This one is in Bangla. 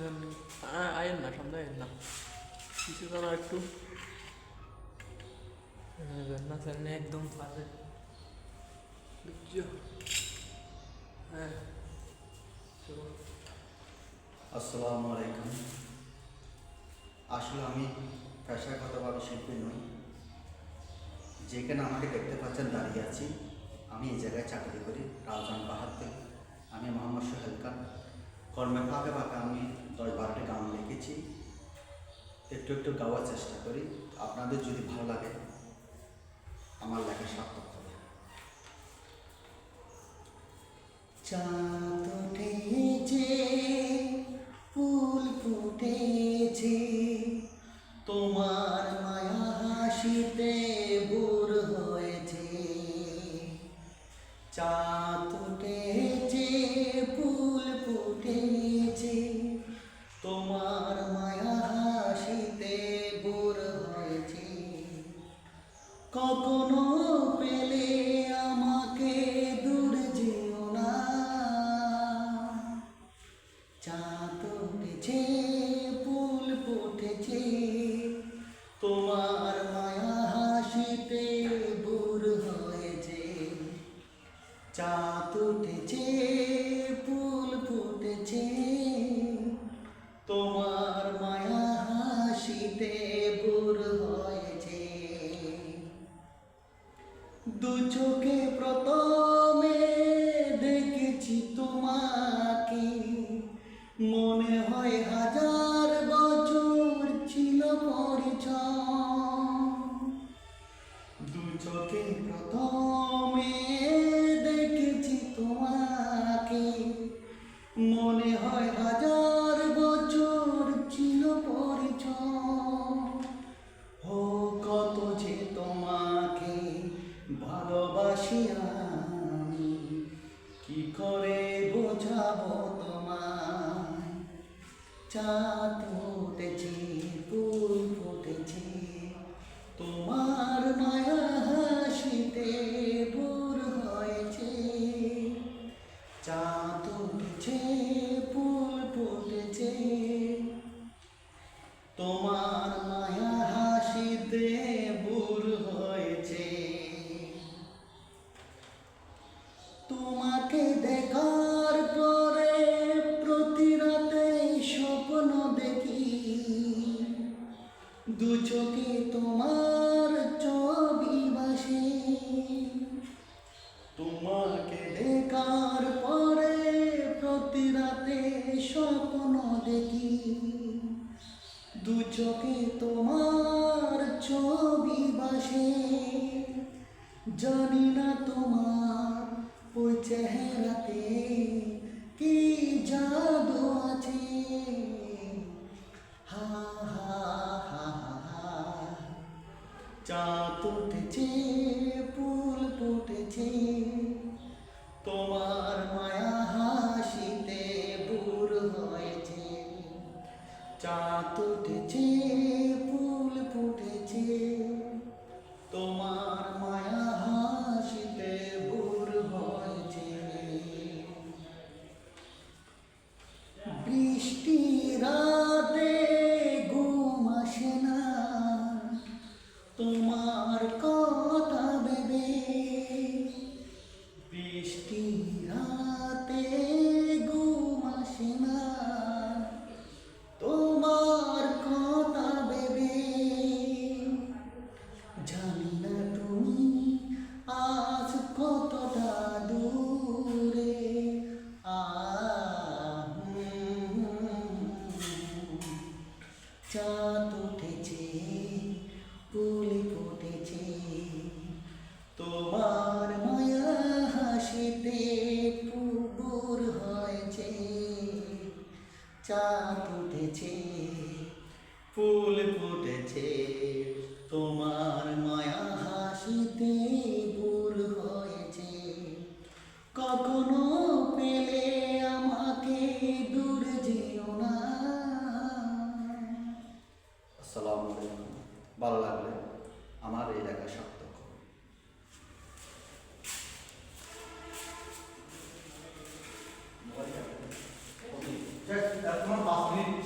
দেন আয়েন না সামনে আয়েন না। কিছু যেন একটু। হ্যাঁ, না সামনে একদম বুঝছ? হ্যাঁ। আসসালামু আলাইকুম। আসলে আমি পেশাগতভাবে শিল্পী নই। যেখানে আমাকে দেখতে পাচ্ছেন দাঁড়িয়ে আছি আমি এই জায়গায় চাকরি করি রাউজান পাহাড়তে আমি মোহাম্মদ সোহেল খান। কর্মের ফাঁকে ফাঁকে আমি দশ বারোটি গান লিখেছি। একটু একটু গাওয়ার চেষ্টা করি। আপনাদের যদি ভালো লাগে, আমার লেখা সার্থক হবে। ফুল ফুটেছে, তোমার মায়া হাসিতে ভোর হয়েছে। চাঁদ উঠেছে কখনো পেলে আমাকে দূর যেও না। চাঁদ উঠেছে, ফুল ফুটেছে, তোমার মায়া হাসিতে ভোর হয়েছে। চাঁদ উঠেছে, ফুল ফুটেছে, তোমার দু চোখে প্রথমে দেখেছি তোমাকে। মনে চাঁদ উঠেছে ফুল ফুটেছে। তোমার মায়া হাসিতে ভোর হয়েছে। চাঁদ উঠেছে, ফুল ফুটেছে। তোমার মায়া হাসিতে ভোর হয়েছে। তোমাকে দেখার দু চোখে তোমার ছবি বাসে। জানি না তোমার ওই চেহারাতে কি জাদু আছে। হা হা হা হা চা উঠেছে চাঁদ উঠেছে, ফুল ফুটেছে। তোমার মায়া হাসিতে বুর হয়েছে। বৃষ্টি রাতে ঘুম আসে না। তোমার কথা ভেবে বৃষ্টি রাতে ঘুম আসে না। উঠেছে ফুল ফুটেছে। তোমার মায়া হাসিতে ভুল হয়েছে। কখনো পেলে আমাকে দূর যেও না। আসসালামু আলাইকুম। ভালো লাগলে আমার এই লেখা সার্থক হবে। তোমার পাঁচ মিনিট